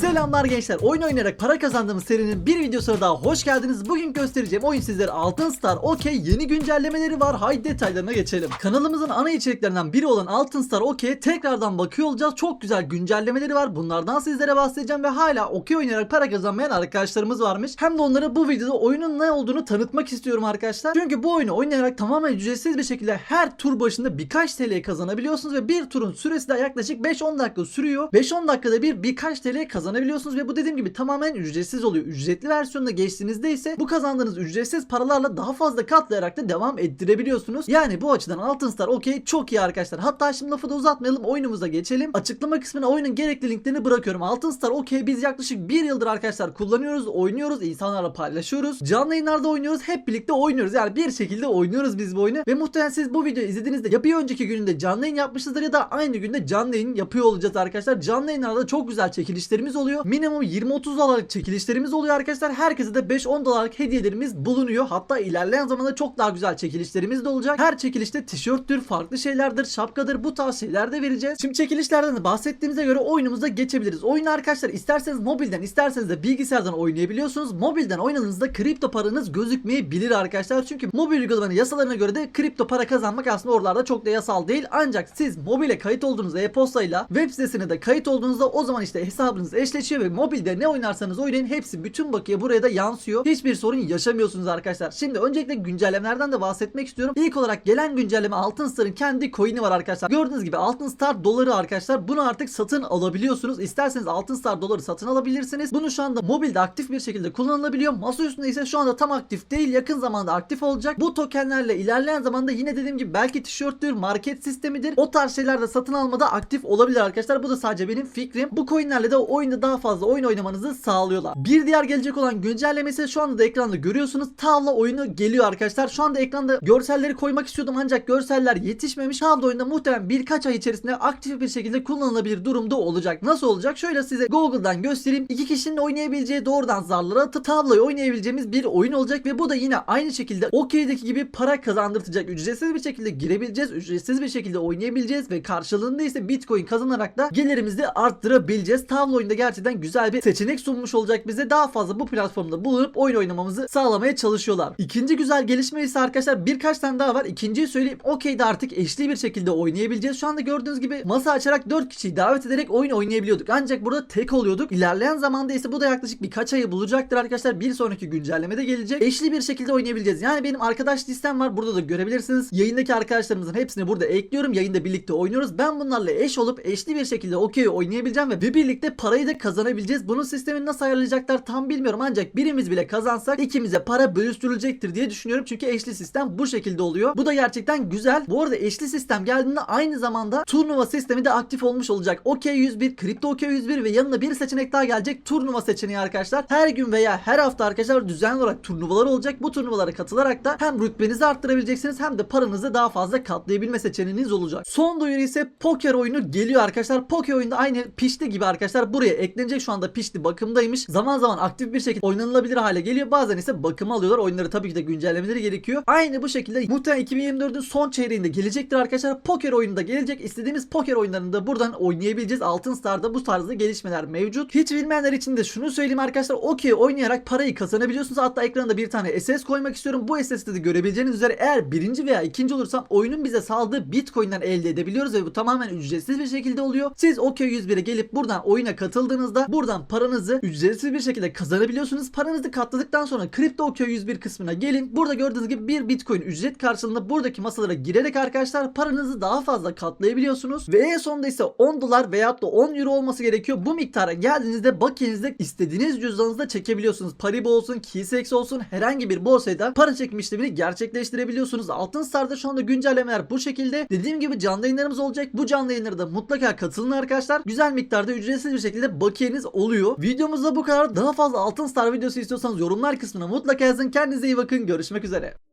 Selamlar gençler. Oyun oynayarak para kazandığımız serinin bir videosuna daha hoş geldiniz. Bugün göstereceğim oyun sizlere Altın Star Okey yeni güncellemeleri var. Haydi detaylarına geçelim. Kanalımızın ana içeriklerinden biri olan Altın Star Okey'e tekrardan bakıyor olacağız. Çok güzel güncellemeleri var. Bunlardan sizlere bahsedeceğim ve hala okey oynayarak para kazanmayan arkadaşlarımız varmış. Hem de onlara bu videoda oyunun ne olduğunu tanıtmak istiyorum arkadaşlar. Çünkü bu oyunu oynayarak tamamen ücretsiz bir şekilde her tur başında birkaç TL kazanabiliyorsunuz ve bir turun süresi de yaklaşık 5-10 dakika sürüyor. 5-10 dakikada bir birkaç TL kazanabiliyorsunuz ve bu dediğim gibi tamamen ücretsiz oluyor. Ücretli versiyonuna geçtiğinizde ise bu kazandığınız ücretsiz paralarla daha fazla katlayarak da devam ettirebiliyorsunuz. Yani bu açıdan Altın Star okey çok iyi arkadaşlar. Hatta şimdi lafı da uzatmayalım oyunumuza geçelim. Açıklama kısmına oyunun gerekli linklerini bırakıyorum. Altın Star okey biz yaklaşık bir yıldır arkadaşlar kullanıyoruz, oynuyoruz, insanlarla paylaşıyoruz. Canlı yayınlarda oynuyoruz, hep birlikte oynuyoruz. Yani bir şekilde oynuyoruz biz bu oyunu. Ve muhtemelen siz bu videoyu izlediğinizde ya bir önceki gününde canlı yayın yapmışsınızdır ya da aynı günde canlı yayın yapıyor olacağız arkadaşlar. Canlı yayınlarda çok güzel çekilişlerimiz oluyor. Minimum 20-30 dolarlık çekilişlerimiz oluyor arkadaşlar. Herkese de 5-10 dolarlık hediyelerimiz bulunuyor. Hatta ilerleyen zamanda çok daha güzel çekilişlerimiz de olacak. Her çekilişte tişörttür, farklı şeylerdir, şapkadır bu tarz şeyler de vereceğiz. Şimdi çekilişlerden de bahsettiğimize göre oyunumuza geçebiliriz. Oyunu arkadaşlar isterseniz mobilden isterseniz de bilgisayardan oynayabiliyorsunuz. Mobilden oynadığınızda kripto paranız gözükmeyebilir arkadaşlar. Çünkü mobil uygulamanın yasalarına göre de kripto para kazanmak aslında oralarda çok da yasal değil. Ancak siz mobile kayıt olduğunuzda e-postayla web sitesine de kayıt olduğunuzda o zaman işte hesabınız eşleşiyor ve mobilde ne oynarsanız oynayın hepsi bütün bakiye buraya da yansıyor. Hiçbir sorun yaşamıyorsunuz arkadaşlar. Şimdi öncelikle güncellemelerden de bahsetmek istiyorum. İlk olarak gelen güncelleme Altın Star'ın kendi coin'i var arkadaşlar. Gördüğünüz gibi Altın Star doları arkadaşlar. Bunu artık satın alabiliyorsunuz. İsterseniz Altın Star doları satın alabilirsiniz. Bunu şu anda mobilde aktif bir şekilde kullanılabiliyor. Masa üstünde ise şu anda tam aktif değil. Yakın zamanda aktif olacak. Bu tokenlerle ilerleyen zamanda yine dediğim gibi belki tişörttür, market sistemidir. O tarz şeyler de satın almada aktif olabilir arkadaşlar. Bu da sadece benim fikrim. Bu coinlerle de oyunda daha fazla oyun oynamanızı sağlıyorlar. Bir diğer gelecek olan güncellemesi şu anda da ekranda görüyorsunuz. Tavla oyunu geliyor arkadaşlar. Şu anda ekranda görselleri koymak istiyordum ancak görseller yetişmemiş. Tavla oyunda muhtemelen birkaç ay içerisinde aktif bir şekilde kullanılabilir durumda olacak. Nasıl olacak? Şöyle size Google'dan göstereyim. İki kişinin oynayabileceği doğrudan zarlara tavlayı oynayabileceğimiz bir oyun olacak ve bu da yine aynı şekilde OK'deki gibi para kazandırtacak. Ücretsiz bir şekilde girebileceğiz. Ücretsiz bir şekilde oynayabileceğiz ve karşılığında ise Bitcoin kazanarak da gelirimizi arttırabileceğiz. Tavla oyunda gerçekten güzel bir seçenek sunmuş olacak bize. Daha fazla bu platformda bulunup oyun oynamamızı sağlamaya çalışıyorlar. İkinci güzel gelişme ise arkadaşlar birkaç tane daha var. İkinciyi söyleyeyim. Okey'de artık eşli bir şekilde oynayabileceğiz. Şu anda gördüğünüz gibi masa açarak 4 kişiyi davet ederek oyun oynayabiliyorduk. Ancak burada tek oluyorduk. İlerleyen zamanda ise bu da yaklaşık birkaç ayı bulacaktır arkadaşlar. Bir sonraki güncellemede gelecek. Eşli bir şekilde oynayabileceğiz. Yani benim arkadaş listem var. Burada da görebilirsiniz. Yayındaki arkadaşlarımızın hepsini burada ekliyorum. Yayında birlikte oynuyoruz. Ben bunlarla eş olup eşli bir şekilde okey oynayabileceğim ve birlikte parayı da kazanabileceğiz. Bunun sistemini nasıl ayarlayacaklar tam bilmiyorum. Ancak birimiz bile kazansak ikimize para bölüştürülecektir diye düşünüyorum. Çünkü eşli sistem bu şekilde oluyor. Bu da gerçekten güzel. Bu arada eşli sistem geldiğinde aynı zamanda turnuva sistemi de aktif olmuş olacak. Okey 101, kripto okey 101 ve yanına bir seçenek daha gelecek. Turnuva seçeneği arkadaşlar. Her gün veya her hafta arkadaşlar düzenli olarak turnuvalar olacak. Bu turnuvalara katılarak da hem rütbenizi arttırabileceksiniz hem de paranızı daha fazla katlayabilme seçeneğiniz olacak. Son duyuru ise poker oyunu geliyor arkadaşlar. Poker oyunda aynı pişti gibi arkadaşlar buraya eklenecek şu anda pişti bakımdaymış. Zaman zaman aktif bir şekilde oynanılabilir hale geliyor. Bazen ise bakıma alıyorlar. Oyunları tabii ki de güncellemeleri gerekiyor. Aynı bu şekilde muhtemelen 2024'ün son çeyreğinde gelecektir arkadaşlar. Poker oyununda gelecek. İstediğimiz poker oyunlarını da buradan oynayabileceğiz. Altın Star'da bu tarzda gelişmeler mevcut. Hiç bilmeyenler için de şunu söyleyeyim arkadaşlar. Okey oynayarak parayı kazanabiliyorsunuz. Hatta ekranda bir tane SS koymak istiyorum. Bu SS'de de görebileceğiniz üzere eğer birinci veya ikinci olursam oyunun bize saldığı Bitcoin'den elde edebiliyoruz ve bu tamamen ücretsiz bir şekilde oluyor. Siz Okey 101'e gelip buradan oyuna katıldığınızda buradan paranızı ücretsiz bir şekilde kazanabiliyorsunuz. Paranızı katladıktan sonra Kripto Okey 101 kısmına gelin. Burada gördüğünüz gibi bir Bitcoin ücret karşılığında buradaki masalara girerek arkadaşlar paranızı daha fazla katlayabiliyorsunuz. Ve en sonunda ise 10 dolar veyahut da 10 euro olması gerekiyor. Bu miktara geldiğinizde bakiyenizde istediğiniz cüzdanınızda çekebiliyorsunuz. Paribu olsun, Keysex olsun herhangi bir borsada para çekim işlemini gerçekleştirebiliyorsunuz. Altın Star'da şu anda güncellemeler bu şekilde. Dediğim gibi canlı yayınlarımız olacak. Bu canlı yayınlara da mutlaka katılın arkadaşlar. Güzel miktarda ücretsiz bir şekilde bakiyeniz oluyor. Videomuzda bu kadar. Daha fazla Altın Star videosu istiyorsanız yorumlar kısmına mutlaka yazın. Kendinize iyi bakın. Görüşmek üzere.